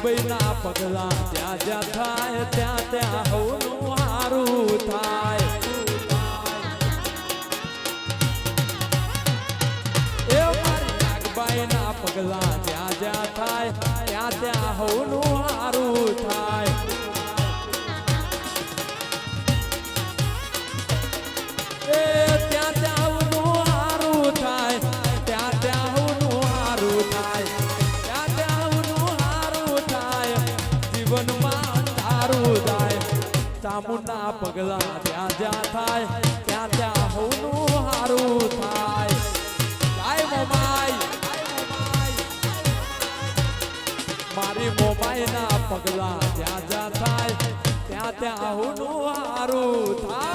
નાગભાઈ ના પગલા ત્યાં જ્યાં થાય, ત્યાં ત્યાં હવનું હારું થાય. એ મારી નાગબાઈ ના પગલા જ્યાં જ્યાં થાય, ત્યાં ત્યાં હવનું હારું થાય. ચામુંડા પગલા જ્યાં જ્યાં થાય ત્યાં ત્યાં હવનું હારું થાય જય મોમાઈ મારી મોમાઈ ના પગલા જ્યાં જ્યાં થાય ત્યાં ત્યાં હુનું હારું થાય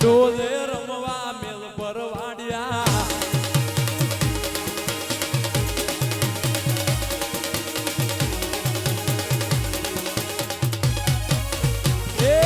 ડોલે રમવા મેલ પરવાડ્યા એ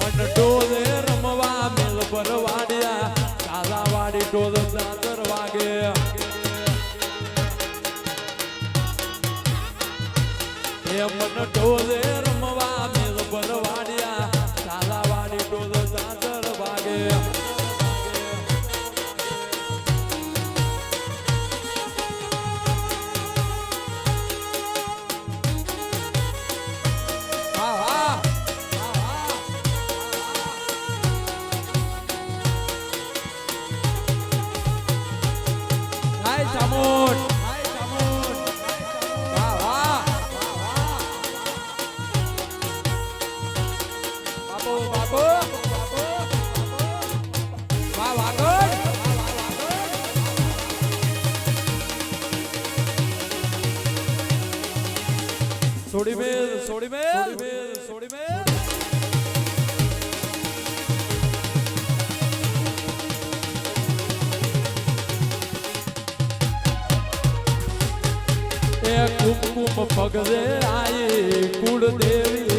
મન ડોલે રમવા મેલ પરવાડ્યા કાલાવાડી ડોલ દાદર વાગે. એ મન ડોલે હાય ગુડ સોડી મેલ. સોડી મેલ સોડી મેલ. કુમકુમ પગરે આઈ કુળ દેવી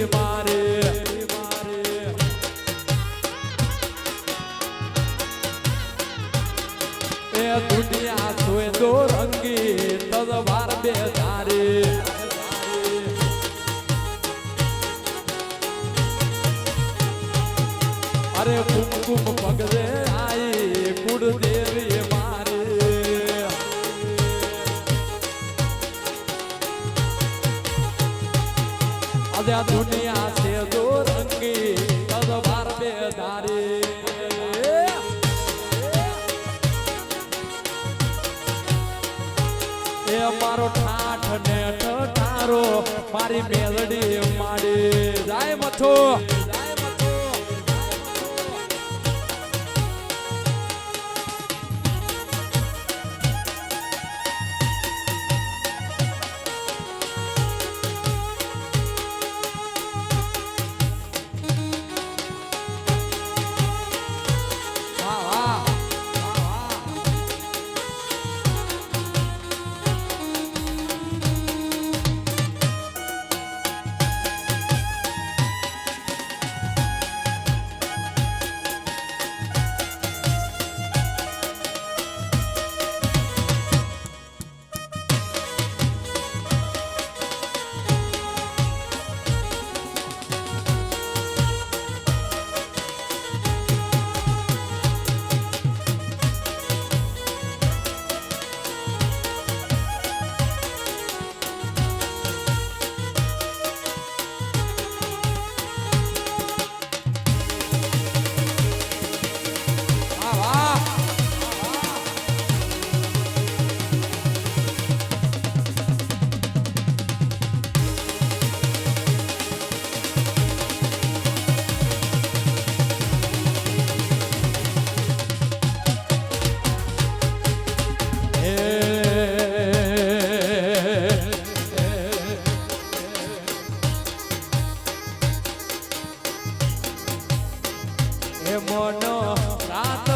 ઠારો મારી મેલડી માડી જાય મથો એ મન રાત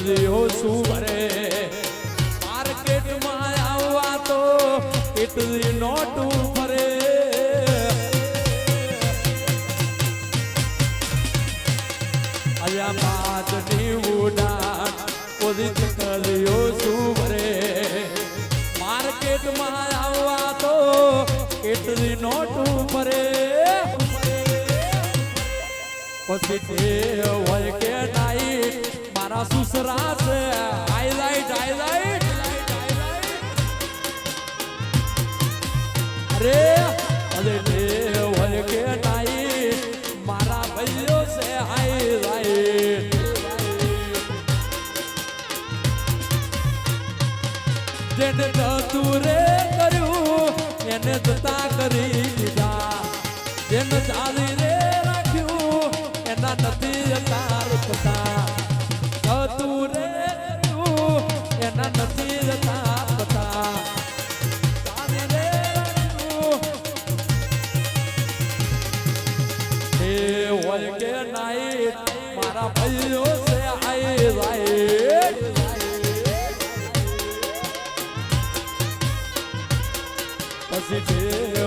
ચકલીઓ શું ભરે માર્કેટમાં આવવા તો એટલી નોટું ફરે. અલ્યા પાદની ઉડાન ઓલી ચકલીઓ શું ભરે માર્કેટમાં આવવા તો એટલી નોટું ફરે. પછી તે હોય કે નાઈટ મારા સુસરા છે હાઈલાઈટ હાઈલાઈટ અરે અરે હોય કે નાઈટ મારા ભાઈઓ છે હાઈલાઈટ જેને તું રે કર્યું, એને જતા કરી. હોય નાઈ મારા ભાઈઓ છે પછી જે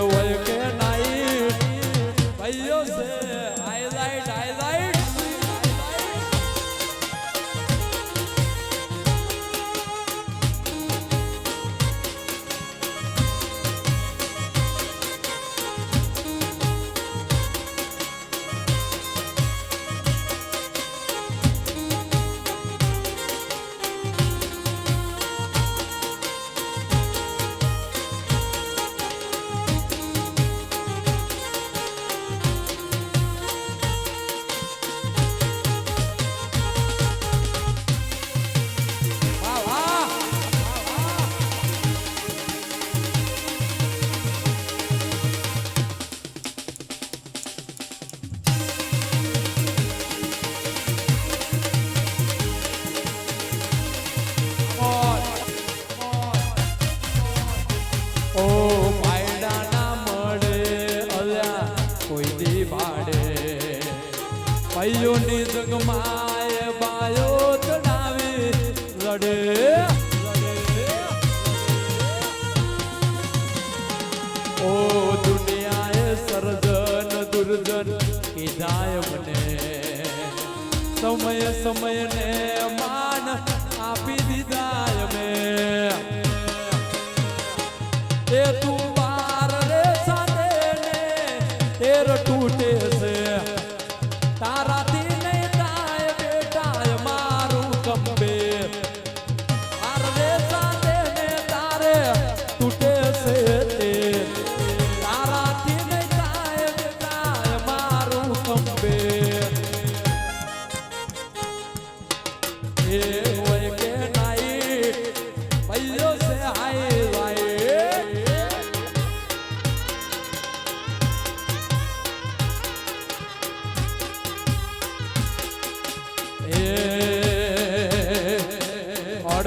ભાઈઓની જગમાય બાયો ચડાવી. લડે ઓ દુનિયાએ સર્જન, દુર્જન કીધાય મને. સમય સમયને માન આપી દીધાય હળો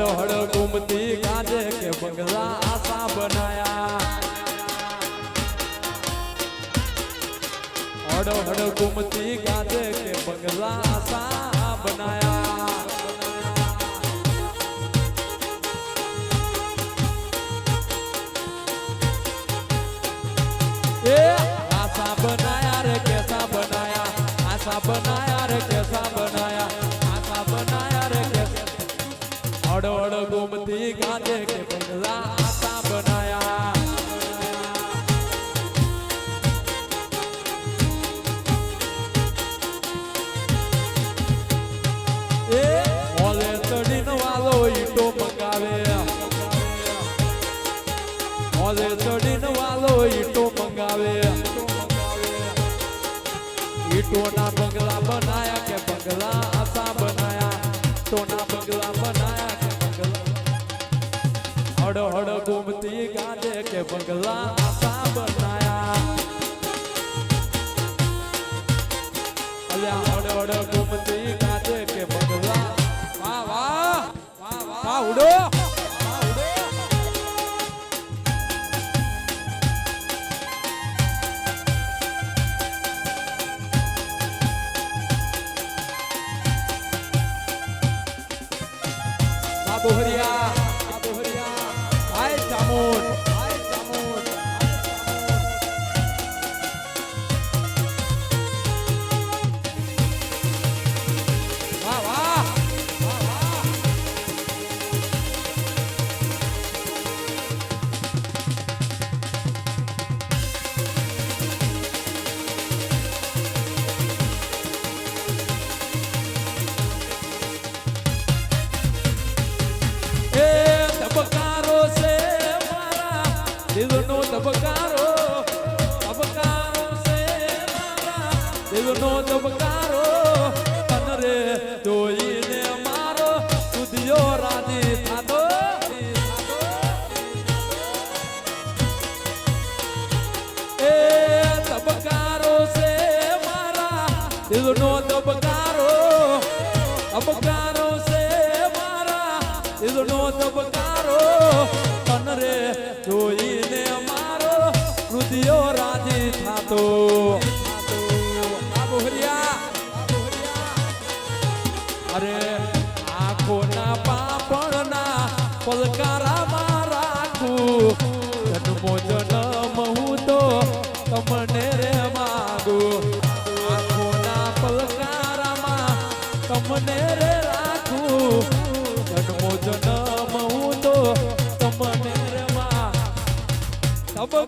હળો ગુમતી ગાજે કે બંગલા આશા બનાયા. હળો હળો ગુમતી ગાજે કે બંગલા આશા બનાયા. એ આશા બનાયા રે, કેસા બનાયા. આશા બનાયા રે, કેસા બનાયા. આશા બનાયા રે, કેસા અડ અડ ગોમતી ગાજે કે બંગલા બનાયા ઈટોના બંગલા બનાયા કે બંગલા હડ હડ ગુમતી ગાજે કે બંગલા આશા બનાયા અલ્યા હડ હડ ગુમતી ગાજે કે બંગલા વાહ વાહ વાહ વાહ બાબુ હરિયા ધબકારો તન રે જોઈને મારો, સુધિયો રાજી થાતો. એ તબકારો છે મારા, દિલનો તબકારો. ધબકારો છે મારા, દિલનો ધબકારો अरे